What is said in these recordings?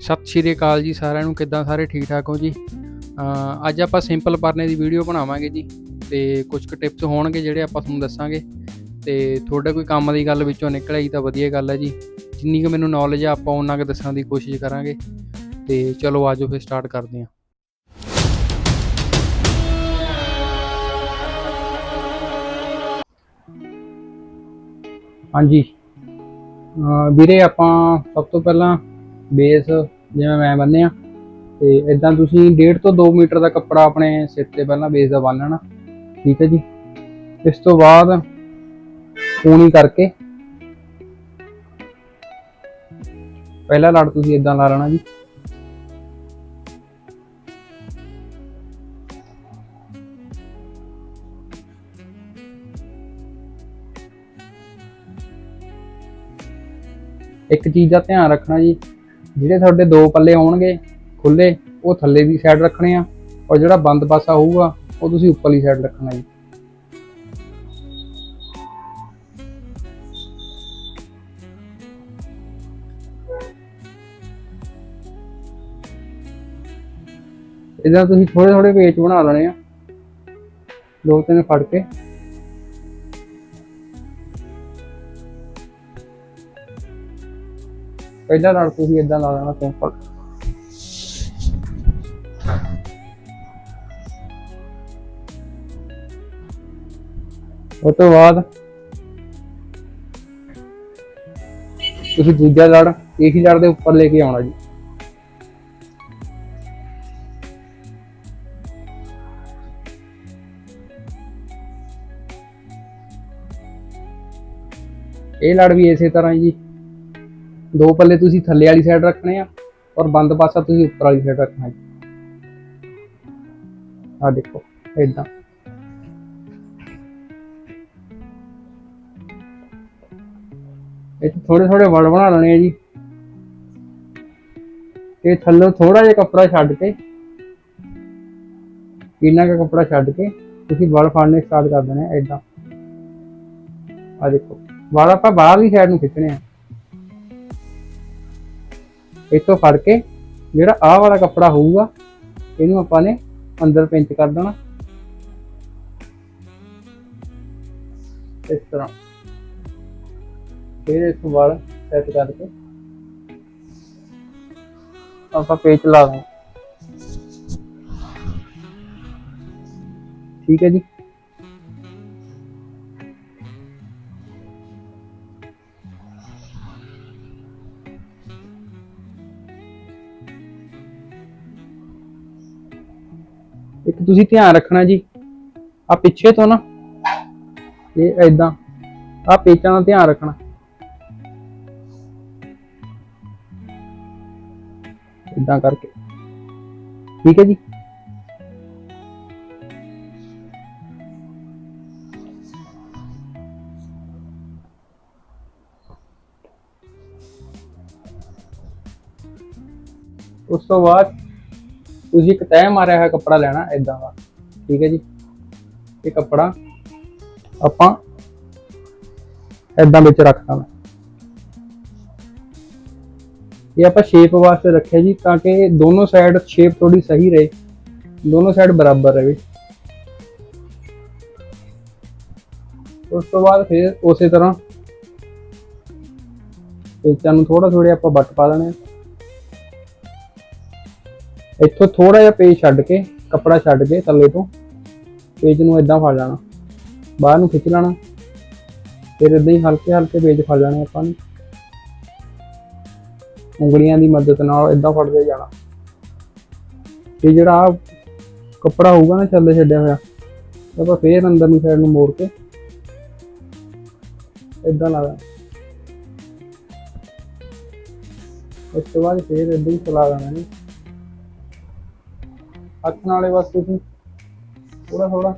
ਸਤਿ ਸ਼੍ਰੀ ਅਕਾਲ ਜੀ ਸਾਰਿਆਂ ਨੂੰ, ਕਿੱਦਾਂ ਸਾਰੇ ਠੀਕ ਠਾਕ ਹੋ ਜੀ? ਅੱਜ ਆਪਾਂ ਸਿੰਪਲ ਪਰਨੇ ਦੀ ਵੀਡੀਓ ਬਣਾਵਾਂਗੇ ਜੀ ਤੇ ਕੁਝ ਕੁ ਟਿਪਸ ਹੋਣਗੇ ਜਿਹੜੇ ਆਪਾਂ ਤੁਹਾਨੂੰ ਦੱਸਾਂਗੇ ਤੇ ਤੁਹਾਡੇ ਕੋਈ ਕੰਮ ਦੀ ਗੱਲ ਵਿੱਚੋਂ ਨਿਕਲ ਆਈ ਤਾਂ ਵਧੀਆ ਗੱਲ ਹੈ ਜੀ। ਜਿੰਨੀ ਕੁ ਮੈਨੂੰ ਨੌਲੇਜ ਆ, ਆਪਾਂ ਉਹਨਾਂ ਕੁ ਦੱਸਣ ਦੀ ਕੋਸ਼ਿਸ਼ ਕਰਾਂਗੇ ਤੇ ਚਲੋ ਆਜੋ ਫਿਰ ਸਟਾਰਟ ਕਰਦੇ ਹਾਂ। ਹਾਂਜੀ। ਵੀਰੇ ਆਪਾਂ ਸਭ ਤੋਂ ਪਹਿਲਾਂ ਬੇਸ ਜਿਵੇਂ ਮੈਂ ਬੰਨਿਆ ਤੇ ਇਦਾਂ ਤੁਸੀਂ 1.5 ਤੋਂ 2 ਮੀਟਰ ਦਾ ਕੱਪੜਾ ਆਪਣੇ ਸਿਰ ਤੇ ਪਹਿਲਾਂ ਬੇਸ ਦਾ ਬੰਨ ਲੈਣਾ ਠੀਕ ਹੈ ਜੀ। ਇਸ ਤੋਂ ਬਾਅਦ ਪੂਣੀ ਕਰਕੇ ਪਹਿਲਾ ਲੜ ਤੁਸੀਂ ਇਦਾਂ ਲਾ ਲੈਣਾ ਜੀ। ਇੱਕ ਚੀਜ਼ ਦਾ ਧਿਆਨ ਰੱਖਣਾ ਜੀ ਜਿਹੜੇ ਤੁਹਾਡੇ ਦੋ ਪੱਲੇ ਆਉਣਗੇ ਖੁੱਲੇ ਉਹ ਥੱਲੇ ਦੀ ਸਾਈਡ ਰੱਖਣੇ ਆ ਔਰ ਜਿਹੜਾ ਬੰਦ ਪਾਸਾ ਹੋਊਗਾ, ਉਹ ਤੁਸੀਂ ਉੱਪਰਲੀ ਸਾਈਡ ਰੱਖਣਾ ਜੀ। ਇਹਦਾ ਤੁਸੀਂ ਥੋੜੇ ਥੋੜੇ ਪੇਚ ਬਣਾ ਲੈਣੇ ਆ। ਦੋ ਤਿੰਨ ਫੜ ਕੇ। ਪਹਿਲਾ ਲੜ ਤੁਸੀਂ ਇਦਾਂ ਲਾ ਲੈਣਾ ਸਿੰਪਲ ਉਸ ਤੋਂ ਬਾਅਦ ਤੁਸੀਂ ਦੂਜਾ ਲੜ ਇਹੀ ਲੜ ਦੇ ਉੱਪਰ ਲੈ ਕੇ ਆਉਣਾ ਜੀ। ਇਹ ਲੜ ਵੀ ਇਸੇ ਤਰ੍ਹਾਂ ਜੀ। ਦੋ ਪੱਲੇ ਤੁਸੀਂ ਥੱਲੇ ਵਾਲੀ ਸਾਈਡ ਰੱਖਣੇ ਆ ਔਰ ਬੰਦ ਪਾਸਾ ਤੁਸੀਂ ਉੱਪਰ ਵਾਲੀ ਸਾਈਡ ਰੱਖਣਾ ਜੀ। ਆ ਦੇਖੋ ਇਦਾਂ ਇਹ ਥੋੜੇ ਥੋੜੇ ਵੜ ਬਣਾ ਲੈਣੇ ਆ ਜੀ। ਤੇ ਥੱਲੇ ਥੋੜਾ ਜਿਹਾ ਕੱਪੜਾ ਛੱਡ ਕੇ, ਇੰਨਾ ਕੁ ਕੱਪੜਾ ਛੱਡ ਕੇ ਤੁਸੀਂ ਵੜ ਫੜਨੇ ਸਟਾਰਟ ਕਰ ਦੇਣੇ ਆ ਇਦਾਂ ਆ ਦੇਖੋ, ਵੜ ਆਪਾਂ ਬਾਹਰਲੀ ਸਾਈਡ ਨੂੰ ਖਿੱਚਣੇ ਆ। ਇੱਥੋਂ ਫੜ ਕੇ ਜਿਹੜਾ ਆਹ ਵਾਲਾ ਕੱਪੜਾ ਹੋਊਗਾ, ਇਹਨੂੰ ਆਪਾਂ ਨੇ ਅੰਦਰ ਪਿੰਚ ਕਰ ਦੇਣਾ। ਇਸ ਤਰ੍ਹਾਂ। ਫਿਰ ਇਸ ਤੋਂ ਬਾਅਦ ਸੈੱਟ ਕਰਕੇ ਆਪਾਂ ਪੇਚ ਲਾ ਦਾਂਗੇ ਠੀਕ ਹੈ ਜੀ? ਤੁਸੀਂ ਧਿਆਨ ਰੱਖਣਾ ਜੀ। ਆ ਪਿੱਛੇ ਤੋਂ ਨਾ, ਇਹ ਐਦਾਂ ਆ ਪੇਚਾਂ ਦਾ ਧਿਆਨ ਰੱਖਣਾ। ਇਦਾਂ ਕਰਕੇ। ਠੀਕ ਹੈ ਜੀ। ਉਸ ਤੋਂ ਬਾਅਦ ਤੁਸੀਂ ਇੱਕ ਤੈਅ ਮਾਰਿਆ ਹੋਇਆ ਕੱਪੜਾ ਲੈਣਾ ਇਦਾਂ ਦਾ। ਠੀਕ ਹੈ ਜੀ? ਇਹ ਕੱਪੜਾ ਆਪਾਂ ਇਦਾਂ ਵਿੱਚ ਰੱਖਣਾ ਮੈਂ ਇਹ ਆਪਾਂ ਸ਼ੇਪ ਵਾਸਤੇ ਰੱਖਿਆ ਜੀ ਤਾਂ ਕਿ ਦੋਨੋਂ ਸਾਈਡ ਸ਼ੇਪ ਥੋੜੀ ਸਹੀ ਰਹੇ। ਦੋਨੋਂ ਸਾਈਡ ਬਰਾਬਰ ਰਹੇ। ਉਸ ਤੋਂ ਬਾਅਦ ਫਿਰ ਉਸੇ ਤਰ੍ਹਾਂ ਪੇਚਾਂ ਨੂੰ ਥੋੜਾ ਥੋੜਾ ਆਪਾਂ ਵੱਟ ਪਾ ਦੇਣੇ ਆ। ਇੱਥੋਂ ਥੋੜਾ ਜਿਹਾ ਪੇਜ ਛੱਡ ਕੇ, ਕੱਪੜਾ ਛੱਡ ਕੇ ਥੱਲੇ ਤੋਂ, ਪੇਜ ਨੂੰ ਇਦਾਂ ਫੜ ਲੈਣਾ। ਬਾਹਰ ਨੂੰ ਖਿੱਚ ਲੈਣਾ। ਫਿਰ ਇਦਾਂ ਹੀ ਹਲਕੇ ਹਲਕੇ ਪੇਜ ਫੜ ਲੈਣੇ ਆਪਾਂ ਨੇ। ਉਂਗਲੀਆਂ ਦੀ ਮਦਦ ਨਾਲ ਇਦਾਂ ਫੜਦੇ ਜਾਣਾ। ਤੇ ਜਿਹੜਾ ਕੱਪੜਾ ਹੋਊਗਾ ਨਾ ਚੱਲੇ ਛੱਡਿਆ ਹੋਇਆ ਆਪਾਂ ਫੇਰ ਅੰਦਰ ਨੂੰ ਸਾਈਡ ਨੂੰ ਮੋੜ ਕੇ ਇਦਾਂ ਲਾ ਦੇਣਾ ਉਸ ਤੋਂ ਬਾਅਦ ਫੇਰ ਇਦਾਂ ਹੀ ਚਲਾ ਦੇਣਾ ਨੇ ਹੱਥ ਨਾਲੇ ਬਸ ਤੁਸੀਂ ਥੋੜਾ ਥੋੜਾ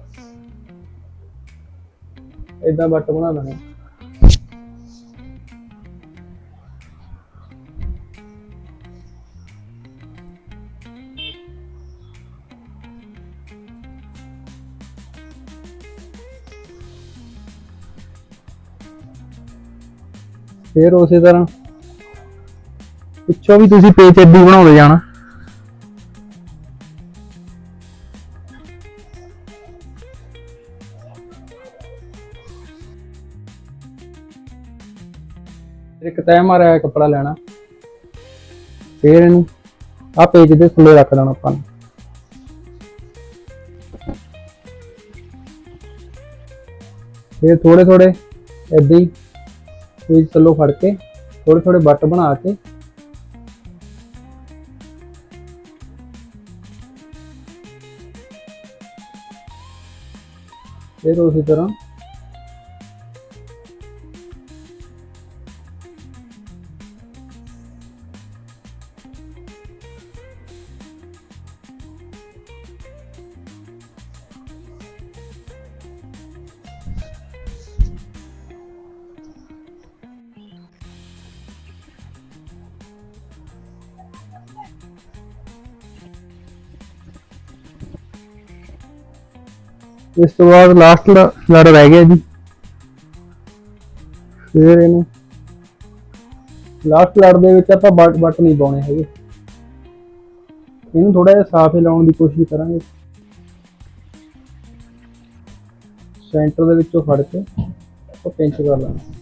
ਇਦਾਂ ਬੱਟ ਬਣਾ ਲੈਣਾ। ਫਿਰ ਉਸੇ ਤਰ੍ਹਾਂ। ਪਿੱਛੋਂ ਵੀ ਤੁਸੀਂ ਪੇਚ ਏਦਾਂ ਬਣਾਉਂਦੇ ਜਾਣਾ। ਫਿਰ ਇੱਕ ਤੈਅ ਮਾਰਿਆ ਹੋਇਆ ਕੱਪੜਾ ਲੈਣਾ। ਫਿਰ ਇਹਨੂੰ ਆ ਪੇਜ ਦੇ ਥੱਲੇ ਰੱਖ ਦੇਣਾ ਆਪਾਂ ਨੇ। ਫਿਰ ਥੋੜੇ ਥੋੜੇ ਏਦਾਂ ਹੀ ਪੇਜ ਥੱਲੋਂ ਫੜ ਕੇ ਥੋੜੇ ਥੋੜੇ ਵੱਟ ਬਣਾ ਕੇ ਫਿਰ ਉਸੇ ਤਰ੍ਹਾਂ ਇਸ ਤੋਂ ਬਾਅਦ ਲਾਸਟ ਲੜ ਰਹਿ ਗਿਆ ਜੀ। ਫਿਰ ਇਹਨੂੰ ਲਾਸਟ ਲੜ ਦੇ ਵਿੱਚ ਆਪਾਂ ਬੱਟ ਬੱਟ ਨਹੀਂ ਪਾਉਣੇ ਹੈਗੇ। ਇਹਨੂੰ ਥੋੜਾ ਜਿਹਾ ਸਾਫ਼ ਹੀ ਲਾਉਣ ਦੀ ਕੋਸ਼ਿਸ਼ ਕਰਾਂਗੇ। ਸੈਂਟਰ ਦੇ ਵਿੱਚੋਂ ਫੜ ਕੇ ਆਪਾਂ ਪਿੰਚ ਕਰ ਲਾਂਗੇ।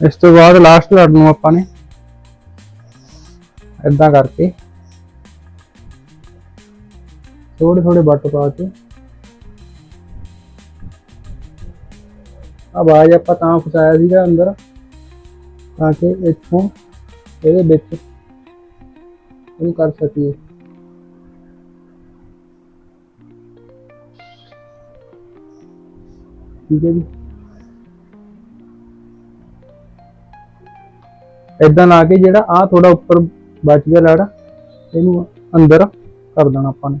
ਇਸ ਤੋਂ ਬਾਅਦ ਲਾਸਟ ਲੜ ਨੂੰ ਆਪਾਂ ਨੇ ਇਦਾਂ ਕਰਕੇ ਥੋੜੇ ਥੋੜੇ ਵੱਟ ਪਾ ਕੇ ਆਵਾਜ਼ ਆਪਾਂ ਤਾਂ ਫਸਾਇਆ ਸੀਗਾ ਅੰਦਰ, ਤਾਂ ਕਿ ਇੱਥੋਂ ਇਹਦੇ ਵਿੱਚ ਇਹਨੂੰ ਕਰ ਸਕੀਏ। ਠੀਕ ਹੈ ਜੀ। ਇਦਾਂ ਲਾ ਕੇ ਜਿਹੜਾ ਆ ਥੋੜਾ ਉੱਪਰ ਬਚ ਗਿਆ ਲੜ, ਇਹਨੂੰ ਅੰਦਰ ਕਰ ਦੇਣਾ ਆਪਾਂ ਨੇ।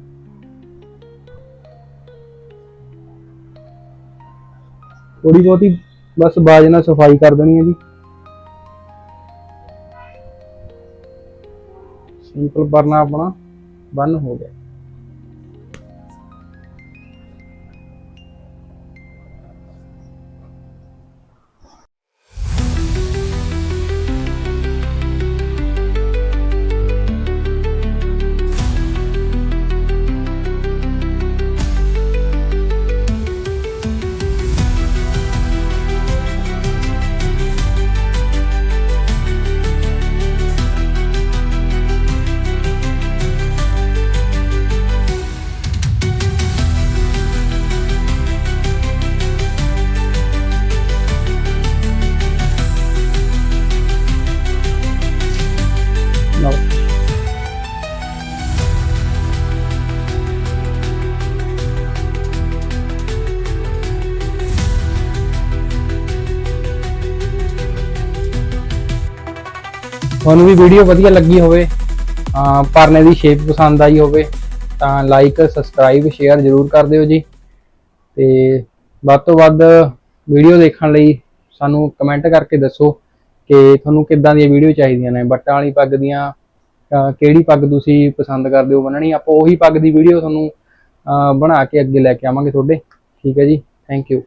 ਥੋੜੀ ਬਹੁਤੀ ਬਸ ਬਾਜ ਨਾਲ ਸਫ਼ਾਈ ਕਰ ਦੇਣੀ ਹੈ ਜੀ। ਸਿੰਪਲ ਪਰਨਾ ਆਪਣਾ ਬੰਨ ਹੋ ਗਿਆ। ਤੁਹਾਨੂੰ ਵੀ ਵੀਡੀਓ ਵਧੀਆ ਲੱਗੀ ਹੋਵੇ, ਅਹ ਪਰਨੇ ਦੀ ਸ਼ੇਪ ਪਸੰਦ ਆਈ ਹੋਵੇ, ਤਾਂ ਲਾਈਕ ਸਬਸਕ੍ਰਾਈਬ ਸ਼ੇਅਰ ਜ਼ਰੂਰ ਕਰ ਦਿਓ ਜੀ। ਤੇ ਵੱਧ ਤੋਂ ਵੱਧ ਵੀਡੀਓ ਦੇਖਣ ਲਈ ਸਾਨੂੰ ਕਮੈਂਟ ਕਰਕੇ ਦੱਸੋ ਕਿ ਤੁਹਾਨੂੰ ਕਿੱਦਾਂ ਦੀਆਂ ਵੀਡੀਓ ਚਾਹੀਦੀਆਂ ਨੇ। ਬੱਟਾਂ ਵਾਲੀ ਪੱਗ ਦੀਆਂ ਕਿਹੜੀ ਪੱਗ ਤੁਸੀਂ ਪਸੰਦ ਕਰਦੇ ਹੋ ਬੰਨਣੀ? ਆਪਾਂ ਉਹੀ ਪੱਗ ਦੀ ਵੀਡੀਓ ਤੁਹਾਨੂੰ ਬਣਾ ਕੇ ਅੱਗੇ ਲੈ ਕੇ ਆਵਾਂਗੇ ਤੁਹਾਡੇ। ਠੀਕ ਹੈ ਜੀ। Thank you